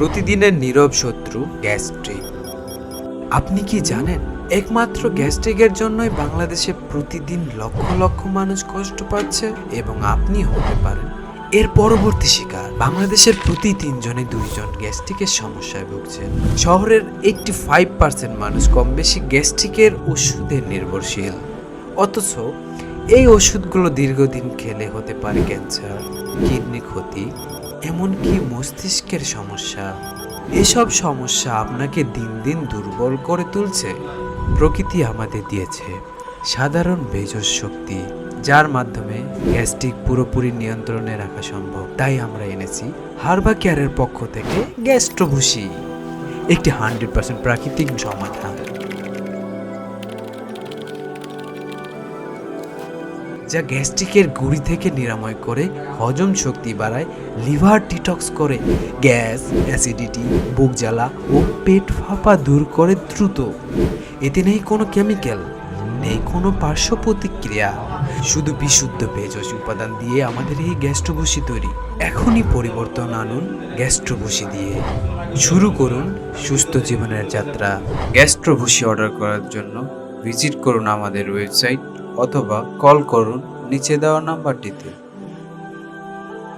প্রতিদিনের নীরব শত্রু গ্যাস্ট্রিক। আপনি কি জানেন, একমাত্র গ্যাস্ট্রিকের জন্যই বাংলাদেশে প্রতিদিন লক্ষ লক্ষ মানুষ কষ্ট পাচ্ছে এবং আপনি হতে পারেন এর পরবর্তী শিকার। বাংলাদেশের প্রতি তিনজনে দুইজন গ্যাস্ট্রিকের সমস্যায় ভুগছেন শহরের এইটটি ফাইভ পার্সেন্ট মানুষ কম বেশি গ্যাস্ট্রিকের ওষুধে নির্ভরশীল। অথচ এই ওষুধগুলো দীর্ঘদিন খেলে হতে পারে ক্যান্সার কিডনি ক্ষতি এমনকি মস্তিষ্কের সমস্যা। এসব সমস্যা আপনাকে দিন দিন দুর্বল করে তুলছে। প্রকৃতি আমাদের দিয়েছে সাধারণ ভেষজ শক্তি, যার মাধ্যমে গ্যাস্ট্রিক পুরোপুরি নিয়ন্ত্রণে রাখা সম্ভব। তাই আমরা এনেছি হারবা কেয়ারের পক্ষ থেকে গ্যাস্ট্রোভুসি একটি হান্ড্রেড পার্সেন্ট প্রাকৃতিক সমাধান। যা গ্যাস্ট্রিকের গুড়ি থেকে নিরাময় করে হজম শক্তি বাড়ায়, লিভার ডিটক্স করে, গ্যাস, অ্যাসিডিটি, বুক জ্বালা ও পেট ফাঁপা দূর করে দ্রুত। এতে নেই কোনো কেমিক্যাল, নেই কোনো পার্শ্ব প্রতিক্রিয়া। শুধু বিশুদ্ধ ভেষজ উপাদান দিয়ে আমাদের এই গ্যাস্ট্রোভুসি তৈরি। এখনই পরিবর্তন আনুন গ্যাস্ট্রোভুসি দিয়ে। শুরু করুন সুস্থ জীবনের যাত্রা। গ্যাস্ট্রোভুসি অর্ডার করার জন্য ভিজিট করুন আমাদের ওয়েবসাইট অথবা কল করুন নিচে দেওয়া নাম্বারটিতে।